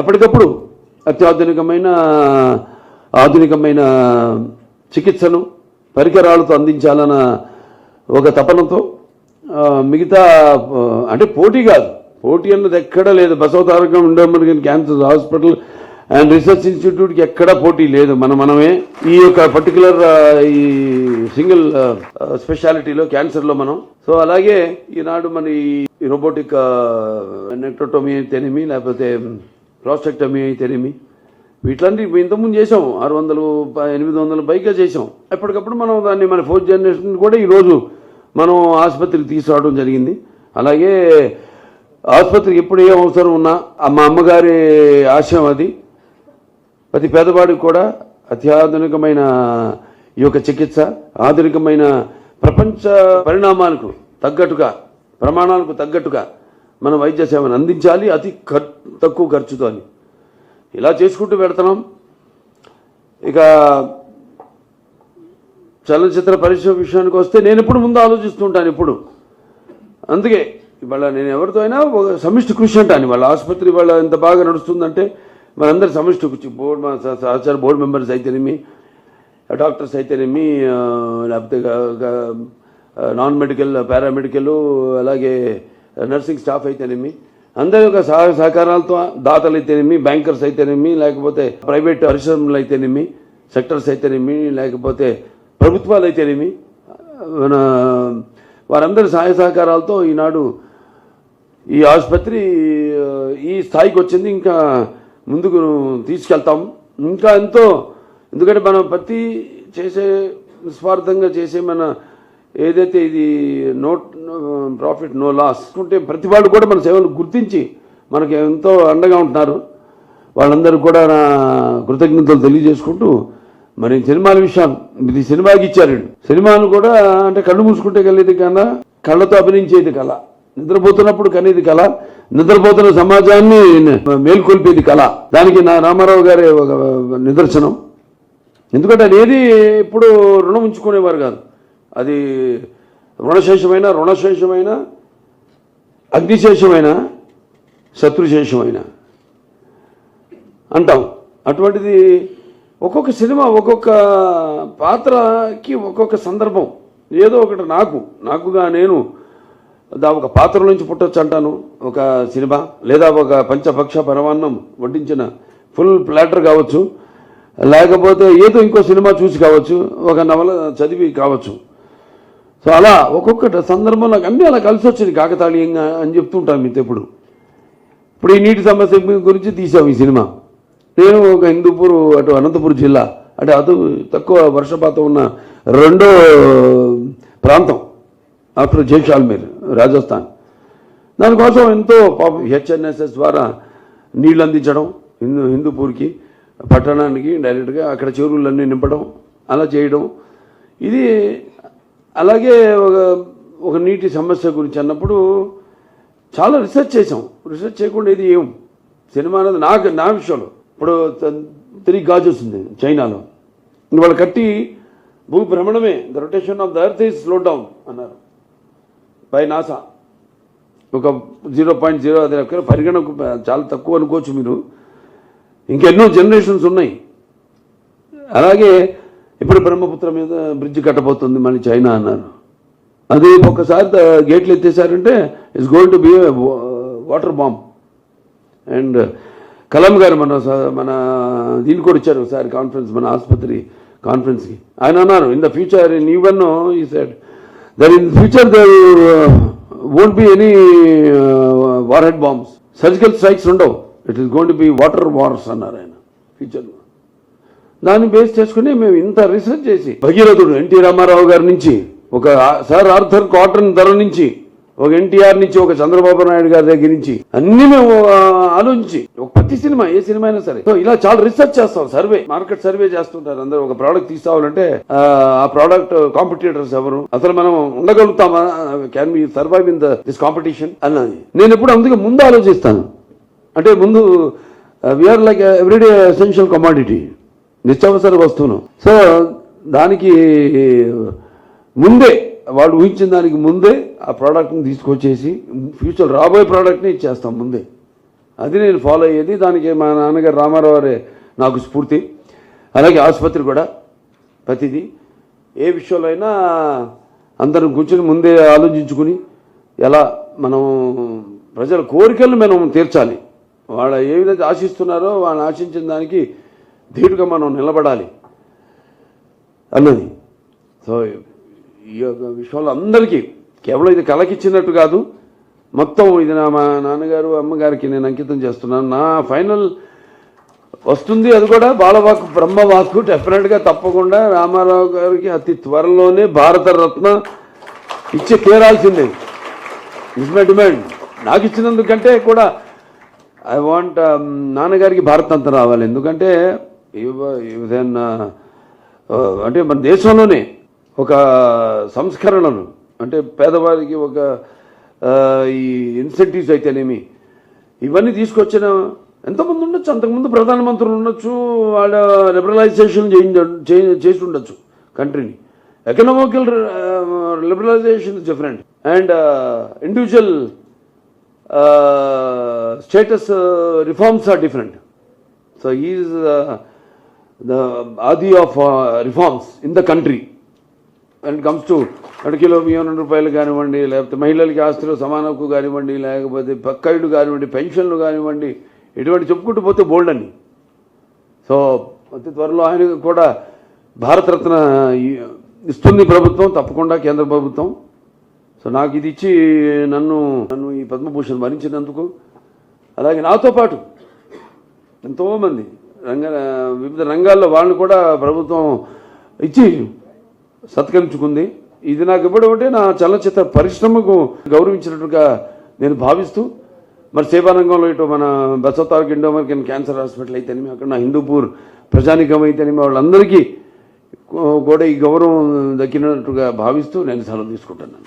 ఎప్పటికప్పుడు అత్యాధునికమైన ఆధునికమైన చికిత్సను పరికరాలతో అందించాలన్న ఒక తపనతో మిగతా అంటే పోటీ కాదు. పోటీ అన్నది ఎక్కడా లేదు. Basavatarakam Indo American cancer hospital and research ఇన్స్టిట్యూట్కి ఎక్కడా పోటీ లేదు. మన మనమే ఈ యొక్క పర్టికులర్ ఈ సింగిల్ స్పెషాలిటీలో క్యాన్సర్లో మనం. సో అలాగే ఈనాడు మన ఈ రోబోటిక్ నెక్టోటోమీ తెనిమి లేకపోతే ప్రాస్టెక్టమీ అయితేనేమి వీటిలన్నీ ఇంతకుముందు చేసాం ఆరు వందలు ఎనిమిది వందలు పైగా చేసాం ఎప్పటికప్పుడు మనం దాన్ని మన ఫోర్త్ జనరేషన్ కూడా ఈరోజు మనం ఆసుపత్రికి తీసుకురావడం జరిగింది. అలాగే ఆసుపత్రికి ఎప్పుడు ఏ అవసరం ఉన్నా మా అమ్మగారి ఆశయం అది. ప్రతి పేదవాడికి కూడా అత్యాధునికమైన ఈ యొక్క చికిత్స ఆధునికమైన ప్రపంచ పరిణామాలకు తగ్గట్టుగా ప్రమాణాలకు తగ్గట్టుగా మన వైద్య సేవను అందించాలి అతి ఖర్ తక్కువ ఖర్చుతో అని. ఇలా చేసుకుంటూ పెడుతున్నాం ఇక చలనచిత్ర పరిశ్రమ విషయానికి వస్తే నేను ఎప్పుడు ముందు ఆలోచిస్తుంటాను ఇప్పుడు అందుకే ఇవాళ నేను ఎవరితో అయినా ఒక సమిష్టి కృషి అంటాను. వాళ్ళ ఆసుపత్రి వాళ్ళ ఎంత బాగా నడుస్తుందంటే మనందరి సమిష్టి కృషి. బోర్డు మన సహచార బోర్డు మెంబర్స్ అయితేనేమి డాక్టర్స్ అయితేనేమి లేకపోతే నాన్ మెడికల్ పారామెడికల్ అలాగే నర్సింగ్ స్టాఫ్ అయితేనేమి అందరి యొక్క సహాయ సహకారాలతో దాతలు అయితేనేమి బ్యాంకర్స్ అయితేనేమి లేకపోతే ప్రైవేట్ పరిశ్రమలు అయితేనేమి సెక్టర్స్ అయితేనేమి లేకపోతే ప్రభుత్వాలు అయితేనేమి మన వారందరి సహాయ సహకారాలతో ఈనాడు ఈ ఆసుపత్రి ఈ స్థాయికి వచ్చింది. ఇంకా ముందుకు తీసుకెళ్తాం. ఇంకా ఎంతో ఎందుకంటే మనం ప్రతి చేసే నిస్వార్థంగా చేసే మన ఏదైతే ఇది నో ప్రాఫిట్ నో లాస్ ఉంటే ప్రతి వాళ్ళు కూడా మన సేవలు గుర్తించి మనకి ఎంతో అండగా ఉంటున్నారు. వాళ్ళందరూ కూడా నా కృతజ్ఞతలు తెలియజేసుకుంటూ మరి సినిమాల విషయం ఇది సినిమాకి ఇచ్చారు సినిమాను కూడా అంటే కళ్ళు మూసుకుంటే కలిగేది కన్నా కళ్ళతో అభినయించేది కళ. నిద్రపోతున్నప్పుడు కనేది కళ. నిద్రపోతున్న సమాజాన్ని మేల్కొల్పేది కళ. దానికి నా రామారావు గారి ఒక నిదర్శనం. ఎందుకంటే అది ఏది ఇప్పుడు రుణం ఉంచుకునేవారు కాదు. అది రుణశేషమైన రుణశేషమైన అగ్నిశేషమైన శత్రుశేషమైన. అంటాం. అటువంటిది ఒక్కొక్క సినిమా ఒక్కొక్క పాత్రకి ఒక్కొక్క సందర్భం. ఏదో ఒకటి నాకు నాకుగా నేను దా ఒక పాత్ర నుంచి పుట్టొచ్చు అంటాను. ఒక సినిమా లేదా ఒక పంచపక్ష పరమాన్నం వడ్డించిన ఫుల్ ప్లాటర్ కావచ్చు. లేకపోతే ఏదో ఇంకో సినిమా చూసి కావచ్చు. ఒక నవల చదివి కావచ్చు. సో అలా ఒక్కొక్క సందర్భం నాకు అన్నీ అలా కలిసి వచ్చింది కాకతాళీయంగా అని చెప్తుంటాను మీతో ఇప్పుడు ఇప్పుడు ఈ నీటి సమస్య గురించి తీసాం ఈ సినిమా. నేను ఒక హిందూపూర్ అటు అనంతపురం జిల్లా అంటే అటు తక్కువ వర్షపాతం ఉన్న రెండో ప్రాంతం ఆఫ్టర్ జైషాల్మీర్ రాజస్థాన్. దానికోసం ఎంతో పాపం హెచ్ఎన్ఎస్ఎస్ ద్వారా నీళ్ళు అందించడం హిందూ హిందూపూర్కి పట్టణానికి డైరెక్ట్గా అక్కడ చెరువులన్నీ నింపడం అలా చేయడం. ఇది అలాగే ఒక ఒక నీటి సమస్య గురించి అన్నప్పుడు చాలా రీసెర్చ్ చేసాం రీసెర్చ్ చేయకుండా ఇది ఏం? సినిమా అనేది నాకు నా విషయంలో. ఇప్పుడు త్రీ గాజెస్ ఉంది చైనాలో. వాళ్ళు కట్టి భూ భ్రమణమే the rotation of the earth is slow down అన్నారు. By NASA. ఒక జీరో పాయింట్ జీరో అది ఎక్కడ పరిగణకు చాలా తక్కువ అనుకోవచ్చు మీరు. ఇంకెన్నో జనరేషన్స్ ఉన్నాయి. అలాగే ఇప్పుడు బ్రహ్మపుత్ర మీద బ్రిడ్జ్ కట్టబోతుంది మళ్ళీ చైనా అన్నారు. అది ఒక్కసారి గేట్లు ఎత్తేసారంటే it's going to be water bomb and Kalam గారు మన మన దీనికి కూడా ఇచ్చారు ఒకసారి కాన్ఫరెన్స్ మన ఆసుపత్రి కాన్ఫరెన్స్కి ఆయన అన్నారు in the future in even he said there in future there won't be any warhead bombs surgical strikes ఉండవు. It is going to be water wars అన్నారు ఆయన. ఫ్యూచర్లో దాన్ని బేస్ చేసుకుని మేము ఇంత రీసెర్చ్ చేసి భగీరథుడు ఎన్టీ రామారావు గారి నుంచి ఒక సార్ ఆర్థర్ కాటన్ ధర నుంచి ఒక ఎన్టీఆర్ నుంచి ఒక చంద్రబాబు నాయుడు గారి దగ్గర నుంచి అన్ని మేము ఆలోచించి ఒక ప్రతి సినిమా ఏ సినిమా అయినా సరే. సో ఇలా చాలా రీసెర్చ్ చేస్తాం సర్వే మార్కెట్ సర్వే చేస్తుంటారు అందరూ. ఒక ప్రోడక్ట్ తీసుకోవాలంటే ఆ, ప్రోడక్ట్ కాంపిటేటర్స్ ఎవరు? అసలు మనం ఉండగలుగుతామా? Can be survive in the this competition అన్నది. నేను ఎప్పుడు అందుకే ముందు ఆలోచిస్తాను. అంటే ముందు we're like everyday essential commodity నిత్యావసర వస్తువును. సో దానికి ముందే వాళ్ళు ఊహించిన దానికి ముందే ఆ ప్రోడక్ట్ని తీసుకొచ్చేసి ఫ్యూచర్ రాబోయే ప్రోడక్ట్ని ఇచ్చేస్తాం ముందే. అది నేను ఫాలో అయ్యేది. దానికి మా నాన్నగారు రామారావు నాకు స్ఫూర్తి. అలాగే ఆసుపత్రి కూడా ప్రతిదీ. ఏ విషయంలో అయినా అందరం కూర్చొని ముందే ఆలోచించుకుని ఎలా మనం ప్రజల కోరికలను మనం తీర్చాలి. వాళ్ళ ఏ విధంగా ఆశిస్తున్నారో వాళ్ళని ఆశించిన దానికి ధీటుగా మనం నిలబడాలి అన్నది. సో ఈ యొక్క విషయంలో అందరికీ కేవలం ఇది కలకిచ్చినట్టు కాదు. మొత్తం ఇది నా మా నాన్నగారు అమ్మగారికి నేను అంకితం చేస్తున్నాను. నా ఫైనల్ వస్తుంది అది కూడా బాలవాకు బ్రహ్మవాకు డెఫినెట్గా తప్పకుండా రామారావు గారికి అతి త్వరలోనే భారతరత్న ఇచ్చి తీరాల్సిందే. ఇస్ మై డిమాండ్ నాకు ఇచ్చినందుకంటే కూడా ఐ వాంట్ um, నాన్నగారికి భారతంతా రావాలి. ఎందుకంటే ఏదైనా అంటే మన దేశంలోనే ఒక సంస్కరణను అంటే పేదవారికి ఒక ఈ ఇన్సెంటివ్స్ అయితేనేమి ఇవన్నీ తీసుకొచ్చిన ఎంతమంది ఉండొచ్చు అంతకుముందు ప్రధానమంత్రులు ఉండొచ్చు వాళ్ళ లిబరలైజేషన్ చేసి ఉండొచ్చు కంట్రీని. Economical liberalisation different and individual states reforms are different so is the ఆది of reforms in the country and comes to రెండు కిలో బియ్యం రూపాయలు కానివ్వండి లేకపోతే మహిళలకి ఆస్తులు సమాన హక్కు కానివ్వండి లేకపోతే పక్కైడు కానివ్వండి పెన్షన్లు కానివ్వండి ఇటువంటి చెప్పుకుంటూ పోతే బోల్డ్ అని. సో అతి త్వరలో ఆయన కూడా భారతరత్న ఇస్తుంది ప్రభుత్వం తప్పకుండా కేంద్ర ప్రభుత్వం. సో నాకు ఇది ఇచ్చి నన్ను నన్ను ఈ పద్మభూషణ్ భరించినందుకు అలాగే నాతో పాటు ఎంతోమంది రంగ వివిధ రంగాల్లో వాళ్ళని కూడా ప్రభుత్వం ఇచ్చి సత్కరించుకుంది. ఇది నాకు ఇవ్వడం అంటే నా చలనచిత్ర పరిశ్రమకు గౌరవించినట్టుగా నేను భావిస్తూ మరి సేవా రంగంలో ఇటు మన బసవతారక్ ఇండో క్యాన్సర్ హాస్పిటల్ అయితేనేమి అక్కడ నా హిందూపూర్ ప్రజానికం అయితేనేమి వాళ్ళందరికీ కూడా ఈ గౌరవం దక్కినట్టుగా భావిస్తూ నేను సెలవు తీసుకుంటున్నాను.